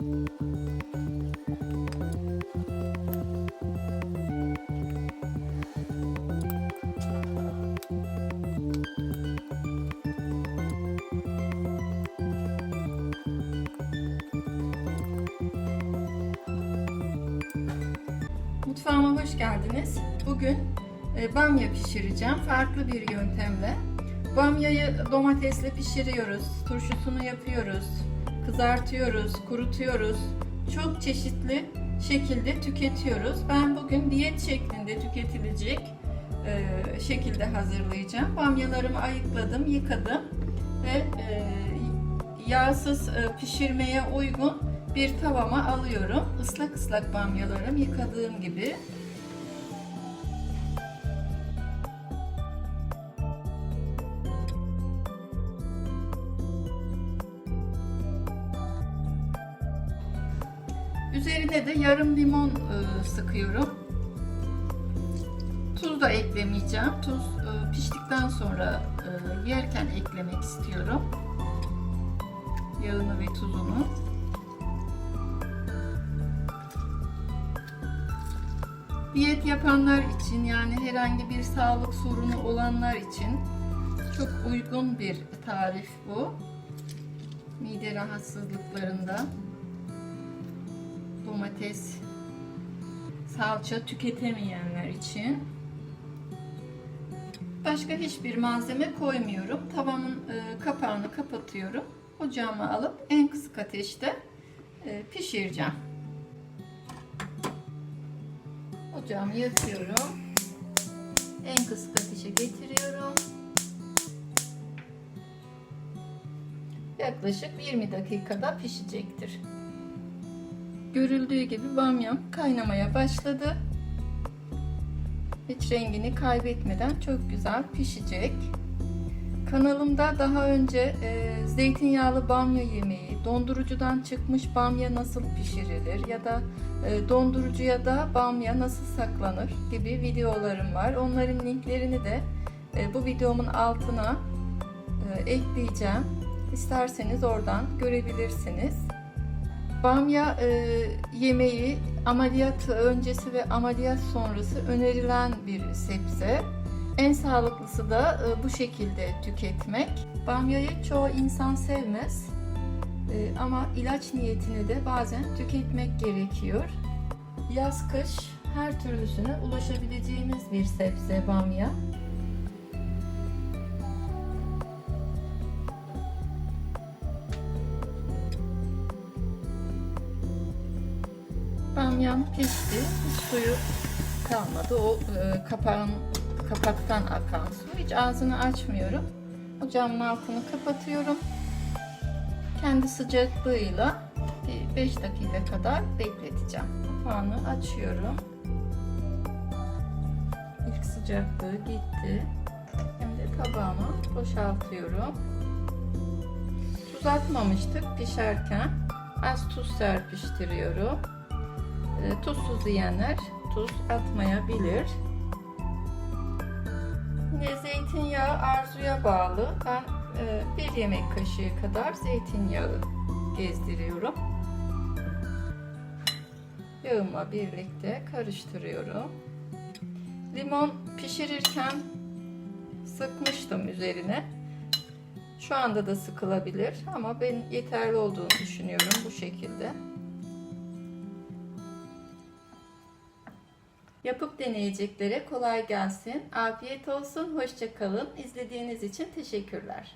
Mutfağıma hoş geldiniz. Bugün e, bamya pişireceğim farklı bir yöntemle. Bamyayı domatesle pişiriyoruz, turşusunu yapıyoruz, kızartıyoruz, kurutuyoruz. Çok çeşitli şekilde tüketiyoruz. Ben bugün diyet şeklinde tüketilecek e, şekilde hazırlayacağım. Bamyalarımı ayıkladım, yıkadım ve e, yağsız e, pişirmeye uygun bir tavama alıyorum. Islak ıslak bamyalarım yıkadığım gibi. Üzerine de yarım limon e, sıkıyorum. Tuz da eklemeyeceğim. Tuz e, piştikten sonra e, yerken eklemek istiyorum. Yağını ve tuzunu. Diyet yapanlar için yani herhangi bir sağlık sorunu olanlar için çok uygun bir tarif bu. Mide rahatsızlıklarında domates, salça tüketemeyenler için. Başka hiçbir malzeme koymuyorum. Tavamın e, kapağını kapatıyorum. Ocağıma alıp en kısık ateşte e, pişireceğim. Ocağımı yakıyorum. En kısık ateşe getiriyorum. Yaklaşık 20 dakikada pişecektir. Görüldüğü gibi bamyam kaynamaya başladı. Hiç rengini kaybetmeden çok güzel pişecek. Kanalımda daha önce e, zeytinyağlı bamya yemeği, dondurucudan çıkmış bamya nasıl pişirilir ya da e, dondurucuya da bamya nasıl saklanır gibi videolarım var. Onların linklerini de e, bu videomun altına e, ekleyeceğim. İsterseniz oradan görebilirsiniz. Bamya e, yemeği ameliyat öncesi ve ameliyat sonrası önerilen bir sebze. En sağlıklısı da e, bu şekilde tüketmek. Bamyayı çoğu insan sevmez e, ama ilaç niyetine de bazen tüketmek gerekiyor. Yaz kış her türlüsüne ulaşabileceğimiz bir sebze bamya. Bamyam pişti. Suyu kalmadı. O e, kapağın kapaktan akan su. Hiç ağzını açmıyorum. Ocağımın altını kapatıyorum. Kendi sıcaklığıyla 5 dakika kadar bekleteceğim. Kapağını açıyorum. İlk sıcaklığı gitti. Şimdi tabağıma boşaltıyorum. Tuz atmamıştık pişerken. Az tuz serpiştiriyorum. E, tuzsuz yiyenler tuz atmayabilir. Yine zeytinyağı arzuya bağlı. Ben e, bir yemek kaşığı kadar zeytinyağı gezdiriyorum. Yağımla birlikte karıştırıyorum. Limon pişirirken sıkmıştım üzerine. Şu anda da sıkılabilir ama ben yeterli olduğunu düşünüyorum bu şekilde. Yapıp deneyeceklere kolay gelsin. Afiyet olsun. Hoşça kalın. İzlediğiniz için teşekkürler.